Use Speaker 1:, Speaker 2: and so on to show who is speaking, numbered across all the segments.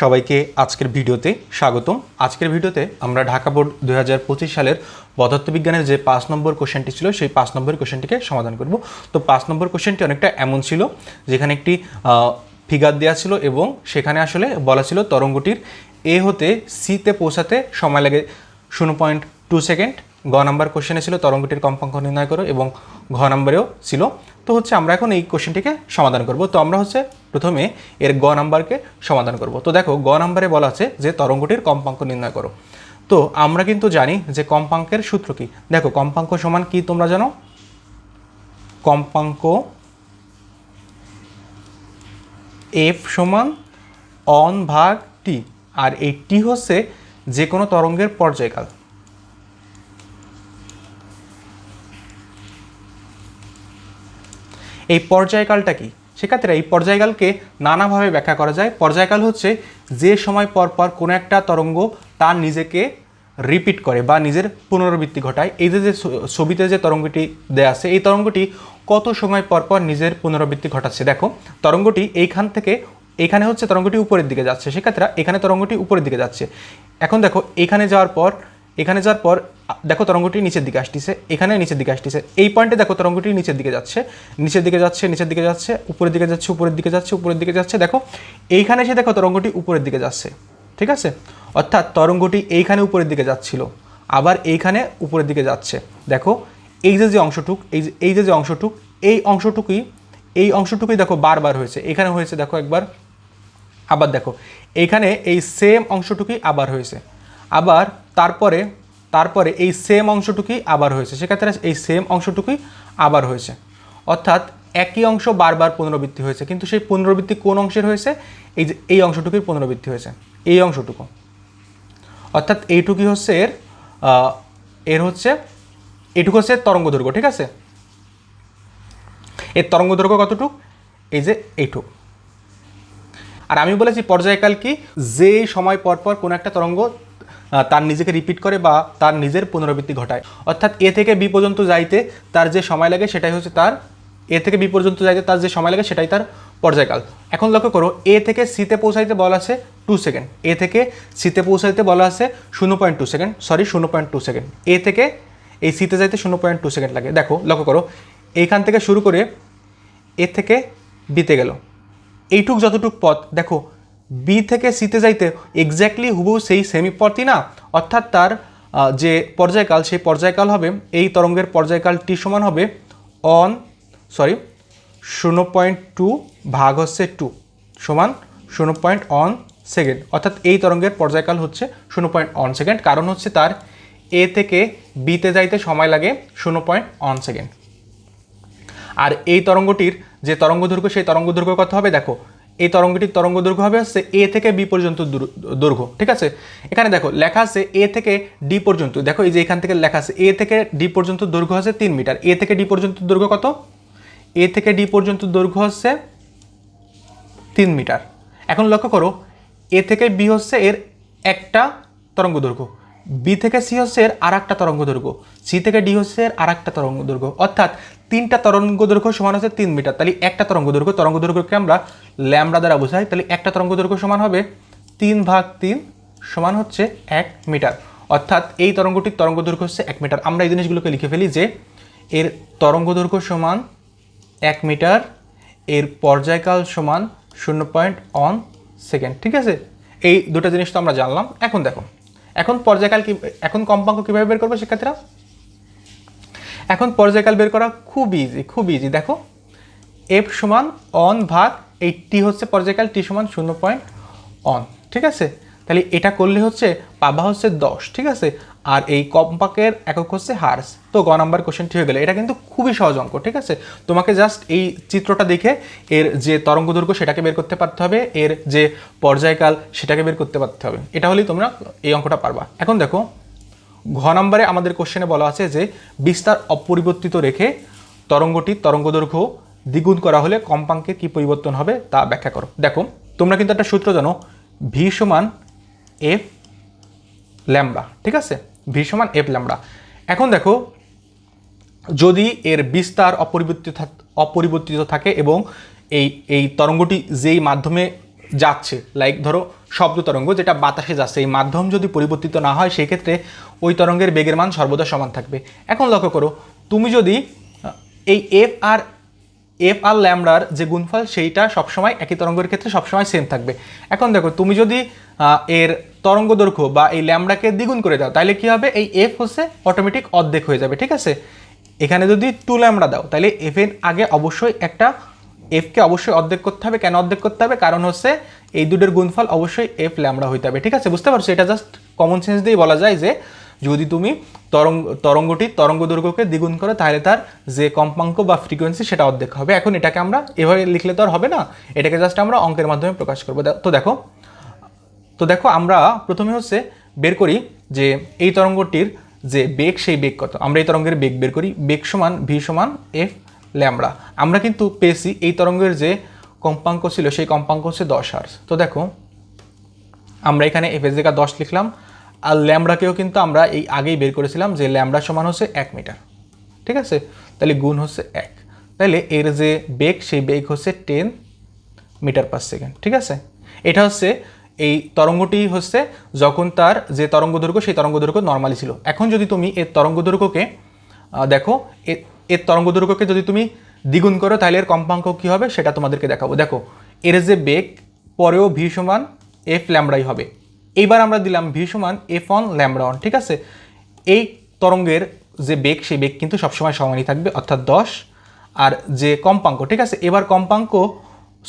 Speaker 1: সবাইকে আজকের ভিডিওতে স্বাগতম। আজকের ভিডিওতে আমরা ঢাকা বোর্ড দু হাজার পঁচিশ সালের পদার্থবিজ্ঞানের যে পাঁচ নম্বর কোশ্চেনটি ছিল, সেই পাঁচ নম্বর কোশ্চেনটিকে সমাধান করব। তো পাঁচ নম্বর কোশ্চেনটি অনেকটা এমন ছিল, যেখানে একটি ফিগার দেওয়া ছিল এবং সেখানে আসলে বলা ছিল তরঙ্গটির এ হতে সিতে পৌঁছাতে সময় লাগে শূন্য পয়েন্ট টু সেকেন্ড। গ নাম্বার কোশ্চেনে ছিল তরঙ্গটির কম্পাঙ্ক নির্ণয় করো এবং ঘ নাম্বারেও ছিল। তো হচ্ছে আমরা এখন এই কোশ্চেনটিকে সমাধান করব। তো আমরা হচ্ছে প্রথমে এর গ নাম্বারকে সমাধান করব। তো দেখো, গ নাম্বারে বলা আছে যে তরঙ্গটির কম্পাঙ্ক নির্ণয় করো। তো আমরা কিন্তু জানি যে কম্পাঙ্কের সূত্র কি। দেখো, কম্পাঙ্ক সমান কি তোমরা জানো? কম্পাঙ্ক এফ সমান অন ভাগ টি আর এই টি হচ্ছে যে কোনো তরঙ্গের পর্যায়কাল। এই পর্যায়কালটা কি? সেক্ষেত্রে এই পর্যায়কালকে নানাভাবে ব্যাখ্যা করা যায়। পর্যায়কাল হচ্ছে যে সময় পর পর কোনো একটা তরঙ্গ তার নিজেকে রিপিট করে বা নিজের পুনরাবৃত্তি ঘটায়। এই যে যে ছবিতে যে তরঙ্গটি দেয়া আছে, এই তরঙ্গটি কত সময় পর পর নিজের পুনরাবৃত্তি ঘটাচ্ছে? দেখো, তরঙ্গটি এইখান থেকে, এখানে হচ্ছে তরঙ্গটি উপরের দিকে যাচ্ছে। সেক্ষেত্রে এখানে তরঙ্গটি উপরের দিকে যাচ্ছে। এখন দেখো, এখানে যাওয়ার পর, এখানে যাওয়ার পর দেখো তরঙ্গটি নিচের দিকে আসতেছে, এখানে নিচের দিকে আসতেছে। এই পয়েন্টে দেখো তরঙ্গটি নিচের দিকে যাচ্ছে, নিচের দিকে যাচ্ছে, নিচের দিকে যাচ্ছে, উপরের দিকে যাচ্ছে, উপরের দিকে যাচ্ছে, উপরের দিকে যাচ্ছে। দেখো, এইখানে এসে দেখো তরঙ্গটি উপরের দিকে যাচ্ছে, ঠিক আছে? অর্থাৎ তরঙ্গটি এইখানে উপরের দিকে যাচ্ছিল, আবার এইখানে উপরের দিকে যাচ্ছে। দেখো, এই যে যে অংশটুক, এই যে এই যে যে অংশটুক, এই অংশটুকুই এই অংশটুকুই দেখো বারবার হয়েছে। এখানে হয়েছে দেখো একবার, আবার দেখো এইখানে এই সেম অংশটুকুই আবার হয়েছে। আবার তারপরে তারপরে এই সেম অংশটুকুই আবার হয়েছে। সেক্ষেত্রে এই সেম অংশটুকুই আবার হয়েছে। অর্থাৎ একই অংশ বারবার পুনরাবৃত্তি হয়েছে। কিন্তু সেই পুনরাবৃত্তি কোন অংশের হয়েছে? এই যে, এই অংশটুকুই পুনরাবৃত্তি হয়েছে। এই অংশটুকু। অর্থাৎ এইটুকুই হচ্ছে এর এর হচ্ছে এটুকু হচ্ছে তরঙ্গ দৈর্ঘ্য, ঠিক আছে? এর তরঙ্গ দৈর্ঘ্য কতটুক? এই যে এইটুক। আর আমি বলেছি পর্যায়কাল কি? যে সময় পর পর কোনো একটা তরঙ্গ তার নিজেকে রিপিট করে বা তার নিজের পুনরাবৃত্তি ঘটায়। অর্থাৎ এ থেকে বি পর্যন্ত যাইতে তার যে সময় লাগে সেটাই হচ্ছে তার, এ থেকে বি পর্যন্ত যাইতে তার যে সময় লাগে সেটাই তার পর্যায়কাল। এখন লক্ষ্য করো, এ থেকে সিতে পৌঁছাইতে বলা আছে টু সেকেন্ড এ থেকে সিতে পৌঁছাইতে বলা আছে শূন্য পয়েন্ট টু সেকেন্ড সরি শূন্য পয়েন্ট টু সেকেন্ড এ থেকে এই সিতে যাইতে শূন্য পয়েন্ট টু সেকেন্ড লাগে। দেখো, লক্ষ্য করো, এইখান থেকে শুরু করে এ থেকে বিতে গেল। এইটুক যতটুক পথ, দেখো বি থেকে সিতে যাইতে এক্স্যাক্টলি হুবহু সেই সেমি পথই না। অর্থাৎ তার যে পর্যায়কাল, সেই পর্যায়কাল হবে, এই তরঙ্গের পর্যায়কাল টি সমান হবে অন সরি শূন্য পয়েন্ট টু ভাগ হচ্ছে টু সমান শূন্য পয়েন্ট অন সেকেন্ড অর্থাৎ এই তরঙ্গের পর্যায়কাল হচ্ছে শূন্য পয়েন্ট অন সেকেন্ড কারণ হচ্ছে তার এ থেকে বিতে যাইতে সময় লাগে শূন্য পয়েন্ট অন সেকেন্ড আর এই তরঙ্গটির যে তরঙ্গ দৈর্ঘ্য সেই তরঙ্গ দৈর্ঘ্য কত হবে? দেখো এই তরঙ্গটির তরঙ্গ দৈর্ঘ্য হবে হচ্ছে এ থেকে বি পর্যন্ত দূর- দৈর্ঘ্য, ঠিক আছে? এখানে দেখো, লেখা আছে এ থেকে ডি পর্যন্ত। দেখো, এই যে এখান থেকে লেখা আছে, এ থেকে ডি পর্যন্ত দৈর্ঘ্য হচ্ছে তিন মিটার। এ থেকে ডি পর্যন্ত দৈর্ঘ্য কত? এ থেকে ডি পর্যন্ত দৈর্ঘ্য হচ্ছে তিন মিটার। এখন লক্ষ্য করো, এ থেকে বি হচ্ছে এর একটা তরঙ্গ দৈর্ঘ্য। বি থেকে সি হচ্ছে এর আর একটা তরঙ্গ দৈর্ঘ্য। সি থেকে ডি হচ্ছে এর আর একটা তরঙ্গ দৈর্ঘ্য। অর্থাৎ তিনটা তরঙ্গ দৈর্ঘ্য সমান হচ্ছে তিন মিটার। তাহলে একটা তরঙ্গ দৈর্ঘ্য, তরঙ্গ দৈর্ঘ্যকে আমরা ল্যামডা দ্বারা বোঝাই। তাহলে একটা তরঙ্গ দৈর্ঘ্য সমান হবে তিন ভাগ তিন সমান হচ্ছে এক মিটার। অর্থাৎ এই তরঙ্গটির তরঙ্গ দৈর্ঘ্য হচ্ছে এক মিটার। আমরা এই জিনিসগুলোকে লিখে ফেলি যে এর তরঙ্গ দৈর্ঘ্য সমান এক মিটার, এর পর্যায়কাল সমান শূন্য পয়েন্ট অন সেকেন্ড। ঠিক আছে? এই দুটো জিনিস তো আমরা জানলাম। এখন দেখো। এখন পর্যায়কাল কি এখন কম্পাঙ্ক কীভাবে বের করব শিক্ষার্থীরা? এখন পর্যায়কাল বের করা খুব ইজি খুব ইজি দেখো এফ সমান অন ভাগ এই টি হচ্ছে পর্যায়কাল টি সমান শূন্য পয়েন্ট অন ঠিক আছে? তাহলে এটা করলে হচ্ছে পাবা হচ্ছে দশ, ঠিক আছে? আর এই কম্পাকের একক হচ্ছে হার্স। তো গ নাম্বার কোশ্চেনটি হয়ে গেলে। এটা কিন্তু খুবই সহজ অঙ্ক, ঠিক আছে? তোমাকে জাস্ট এই চিত্রটা দেখে এর যে তরঙ্গ দৈর্ঘ্য সেটাকে বের করতে পারতে হবে, এর যে পর্যায়কাল সেটাকে বের করতে পারতে হবে। এটা হলেই তোমরা এই অঙ্কটা পারবা। এখন দেখো, ঘ নম্বরে আমাদের কোশ্চেনে বলা আছে যে বিস্তার অপরিবর্তিত রেখে তরঙ্গটি তরঙ্গ দৈর্ঘ্য দ্বিগুণ করা হলে কম্পাঙ্কের কী পরিবর্তন হবে তা ব্যাখ্যা করো। দেখো, তোমরা কিন্তু একটা সূত্র জানো ভি সমান এফ ল্যামডা, ঠিক আছে? ভি সমান এফ ল্যামডা। এখন দেখো, যদি এর বিস্তার অপরিবর্তিত অপরিবর্তিত থাকে এবং এই এই তরঙ্গটি যেই মাধ্যমে যাচ্ছে লাইক ধরো শব্দ তরঙ্গ যেটা বাতাসে যাচ্ছে, এই মাধ্যম যদি পরিবর্তিত না হয় সেই ক্ষেত্রে ওই তরঙ্গের বেগের মান সর্বদা সমান থাকবে। এখন লক্ষ্য করো, তুমি যদি এই এফ আর এফ আর ল্যামডার যে গুণফল, সেইটা সবসময় একই তরঙ্গের ক্ষেত্রে সবসময় সেম থাকবে। এখন দেখো, তুমি যদি এর তরঙ্গ দৈর্ঘ্য বা এই ল্যামডাকে দ্বিগুণ করে দাও তাহলে কি হবে? এই এফ হচ্ছে অটোমেটিক অর্ধেক হয়ে যাবে, ঠিক আছে? এখানে যদি টু ল্যামডা দাও তাহলে এফ এর আগে অবশ্যই একটা এফকে অবশ্যই অর্ধেক করতে হবে। কেন অর্ধেক করতে হবে? কারণ হচ্ছে এই দুটোর গুণফল অবশ্যই এফ ল্যামডা হইতে হবে, ঠিক আছে? বুঝতে পারছ? এটা জাস্ট কমন সেন্স দিয়েই বলা যায় যে, যদি তুমি তরঙ্গ, তরঙ্গটি তরঙ্গ দৈর্ঘ্যকে দ্বিগুণ করো তাহলে তার যে কম্পাঙ্ক বা ফ্রিকোয়েন্সি সেটা অর্ধেক হবে। এখন এটাকে আমরা এভাবে লিখলে তো আর হবে না। এটাকে জাস্ট আমরা অঙ্কের মাধ্যমে প্রকাশ করব। তো দেখো তো দেখো, আমরা প্রথমে হচ্ছে বের করি যে এই তরঙ্গটির যে বেগ, সেই বেগ কত। আমরা এই তরঙ্গের বেগ বের করি, বেগ সমান ভি সমান এফ ল্যামড়া। আমরা কিন্তু পেয়েছি এই তরঙ্গের যে কম্পাঙ্ক ছিল, সেই কম্পাঙ্ক হচ্ছে দশ হার্স তো দেখো, আমরা এখানে এফ এর জায়গা দশ লিখলাম, আর ল্যামড়াকেও কিন্তু আমরা এই আগেই বের করেছিলাম যে ল্যামড়া সমান হচ্ছে এক মিটার। ঠিক আছে? তাহলে গুণ হচ্ছে এক। তাহলে এর যে বেগ, সেই বেগ হচ্ছে টেন মিটার পার সেকেন্ড। ঠিক আছে? এটা হচ্ছে এই তরঙ্গটি হচ্ছে যখন তার যে তরঙ্গ দৈর্ঘ্য সেই তরঙ্গ দৈর্ঘ্য নর্মালি ছিল। এখন যদি তুমি এর তরঙ্গ দৈর্ঘ্যকে দেখো এর তরঙ্গ দৈর্ঘ্যকে যদি তুমি দ্বিগুণ করো, তাহলে এর কম্পাঙ্ক কী হবে? সেটা তোমাদেরকে দেখাবো। দেখো, এর যে বেগ, পরেও ভি সমান এফ ল্যামড়াই হবে। এইবার আমরা দিলাম ভি সমান এফ অন ল্যামড়া অন ঠিক আছে? এই তরঙ্গের যে বেগ, সেই বেগ কিন্তু সবসময় সমানই থাকবে, অর্থাৎ দশ। আর যে কম্পাঙ্ক, ঠিক আছে? এবার কম্পাঙ্ক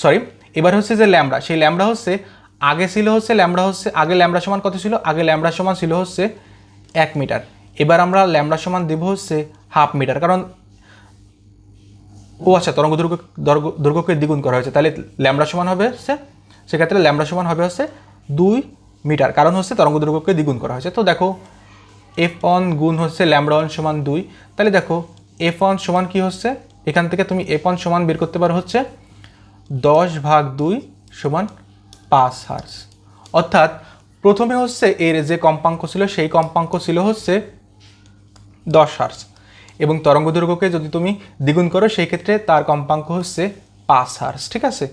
Speaker 1: সরি এবার হচ্ছে যে ল্যামড়া সেই ল্যামড়া হচ্ছে আগে ছিল হচ্ছে ল্যামড়া হচ্ছে, আগে ল্যামড়া সমান কত ছিল? আগে ল্যামড়া সমান ছিল হচ্ছে এক মিটার। এবার আমরা ল্যামড়া সমান দেব হচ্ছে হাফ মিটার। কারণ, ও আচ্ছা তরঙ্গ দুর্গ দৈর্ঘ্যকে দ্বিগুণ করা হয়েছে। তাহলে ল্যামড়া সমান হবে হচ্ছে, সেক্ষেত্রে ল্যামড়া সমান হবে হচ্ছে দুই মিটার। কারণ হচ্ছে তরঙ্গ দুর্গকে দ্বিগুণ করা হয়েছে। তো দেখো, এফ অন গুণ হচ্ছে ল্যামড়া অন সমান দুই। তাহলে দেখো, এফ অন সমান কি হচ্ছে? এখান থেকে তুমি এফ অন সমান বের করতে পারো হচ্ছে দশ ভাগ দুই সমান পাঁচ হার্স অর্থাৎ প্রথমে হচ্ছে এর যে কম্পাঙ্ক ছিল, সেই কম্পাঙ্ক ছিল হচ্ছে দশ হার্স এবং তরঙ্গ দৈর্ঘ্যকে যদি তুমি দ্বিগুণ করো, সেই ক্ষেত্রে তার কম্পাঙ্ক হচ্ছে পাঁচ হার্স ঠিক আছে?